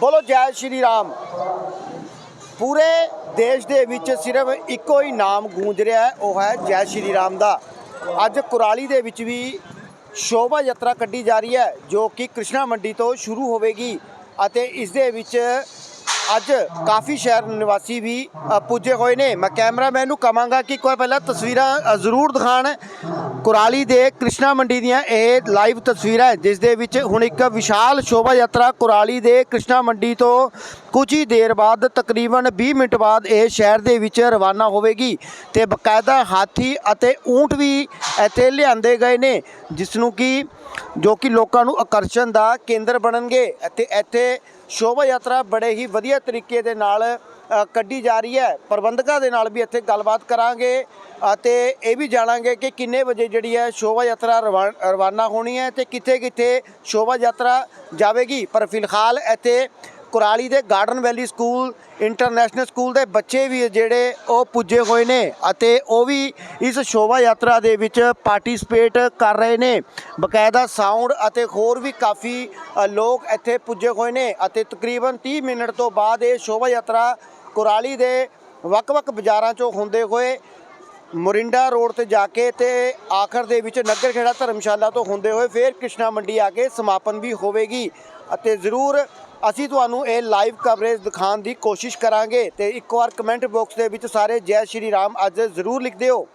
ਬੋਲੋ ਜੈ ਸ਼੍ਰੀ ਰਾਮ। ਪੂਰੇ ਦੇਸ਼ ਦੇ ਵਿੱਚ ਸਿਰਫ ਇੱਕੋ ਹੀ ਨਾਮ ਗੂੰਜ ਰਿਹਾ ਹੈ, ਉਹ ਹੈ ਜੈ ਸ਼੍ਰੀ ਰਾਮ ਦਾ। ਅੱਜ ਕੁਰਾਲੀ ਦੇ ਵਿੱਚ ਵੀ ਸ਼ੋਭਾ ਯਾਤਰਾ ਕੱਢੀ ਜਾ ਰਹੀ ਹੈ, ਜੋ ਕਿ ਕ੍ਰਿਸ਼ਨਾ ਮੰਡੀ ਤੋਂ ਸ਼ੁਰੂ ਹੋਵੇਗੀ ਅਤੇ ਇਸ ਦੇ ਵਿੱਚ ਅੱਜ ਕਾਫੀ ਸ਼ਹਿਰ ਨਿਵਾਸੀ ਵੀ ਪੁੱਜੇ ਹੋਏ ਨੇ। ਮੈਂ ਕੈਮਰਾਮੈਨ ਨੂੰ ਕਹਾਂਗਾ ਕਿ ਕੋਈ ਪਹਿਲਾਂ ਤਸਵੀਰਾਂ ਜ਼ਰੂਰ ਦਿਖਾਣ। ਕੁਰਾਲੀ ਦੇ ਕ੍ਰਿਸ਼ਨਾ ਮੰਡੀ ਦੀਆਂ ਇਹ ਲਾਈਵ ਤਸਵੀਰਾਂ ਹੈ, ਜਿਸ ਦੇ ਵਿੱਚ ਹੁਣ ਇੱਕ ਵਿਸ਼ਾਲ ਸ਼ੋਭਾ ਯਾਤਰਾ ਕੁਰਾਲੀ ਦੇ ਕ੍ਰਿਸ਼ਨਾ ਮੰਡੀ ਤੋਂ ਕੁਝ ਹੀ ਦੇਰ ਬਾਅਦ, ਤਕਰੀਬਨ 20 ਮਿੰਟ ਬਾਅਦ ਇਹ ਸ਼ਹਿਰ ਦੇ ਵਿੱਚ ਰਵਾਨਾ ਹੋਵੇਗੀ ਤੇ ਬਕਾਇਦਾ ਹਾਥੀ ਅਤੇ ਊਂਟ ਵੀ ਇੱਥੇ ਲਿਆਂਦੇ ਗਏ ਨੇ, ਜਿਸ ਨੂੰ ਕਿ ਜੋ ਕਿ ਲੋਕਾਂ ਨੂੰ ਆਕਰਸ਼ਣ ਦਾ ਕੇਂਦਰ ਬਣਨਗੇ ਅਤੇ ਇੱਥੇ ਸ਼ੋਭਾ ਯਾਤਰਾ ਬੜੇ ਹੀ ਵਧੀਆ ਤਰੀਕੇ ਦੇ ਨਾਲ ਕੱਢੀ ਜਾ ਰਹੀ ਹੈ। ਪ੍ਰਬੰਧਕਾਂ ਦੇ ਨਾਲ ਵੀ ਇੱਥੇ ਗੱਲਬਾਤ ਕਰਾਂਗੇ ਅਤੇ ਇਹ ਵੀ ਜਾਣਾਂਗੇ ਕਿ ਕਿੰਨੇ ਵਜੇ ਜਿਹੜੀ ਹੈ ਸ਼ੋਭਾ ਯਾਤਰਾ ਰਵਾ- ਰਵਾਨਾ ਹੋਣੀ ਹੈ ਤੇ ਕਿੱਥੇ ਕਿੱਥੇ ਸ਼ੋਭਾ ਯਾਤਰਾ ਜਾਵੇਗੀ। ਪਰ ਫਿਲਹਾਲ ਇੱਥੇ ਕੁਰਾਲੀ ਦੇ garden valley school, international school ਦੇ ਬੱਚੇ ਵੀ ਜਿਹੜੇ ਉਹ ਪੁੱਜੇ ਹੋਏ ਨੇ ਅਤੇ ਉਹ ਵੀ ਇਸ ਸ਼ੋਭਾ ਯਾਤਰਾ ਦੇ ਵਿੱਚ ਪਾਰਟਿਸਿਪੇਟ ਕਰ ਰਹੇ ਨੇ। ਬਕਾਇਦਾ ਸਾਊਂਡ ਅਤੇ ਹੋਰ ਵੀ ਕਾਫੀ ਲੋਕ ਇੱਥੇ ਪੁੱਜੇ ਹੋਏ ਨੇ ਅਤੇ ਤਕਰੀਬਨ 30 ਮਿੰਟ ਤੋਂ ਬਾਅਦ ਇਹ ਸ਼ੋਭਾ ਯਾਤਰਾ ਕੁਰਾਲੀ ਦੇ ਵੱਖ-ਵੱਖ ਬਾਜ਼ਾਰਾਂ ਚੋਂ ਹੁੰਦੇ ਹੋਏ ਮੋਰਿੰਡਾ ਰੋਡ ਤੇ ਜਾ ਕੇ ਤੇ ਆਖਰ ਦੇ ਵਿੱਚ ਨਗਰ ਖੇੜਾ ਧਰਮਸ਼ਾਲਾ ਤੋਂ ਹੁੰਦੇ ਹੋਏ ਫਿਰ ਕ੍ਰਿਸ਼ਨਾ ਮੰਡੀ ਆ ਕੇ ਸਮਾਪਨ ਵੀ ਹੋਵੇਗੀ ਅਤੇ ਜ਼ਰੂਰ ਅਸੀਂ ਤੁਹਾਨੂੰ ਇਹ ਲਾਈਵ ਕਵਰੇਜ ਦਿਖਾਉਣ ਦੀ ਕੋਸ਼ਿਸ਼ ਕਰਾਂਗੇ ਤੇ ਇੱਕ ਵਾਰ ਕਮੈਂਟ ਬਾਕਸ ਦੇ ਵਿੱਚ ਸਾਰੇ ਜੈ ਸ਼੍ਰੀ ਰਾਮ ਅੱਜ ਜ਼ਰੂਰ ਲਿਖ ਦਿਓ।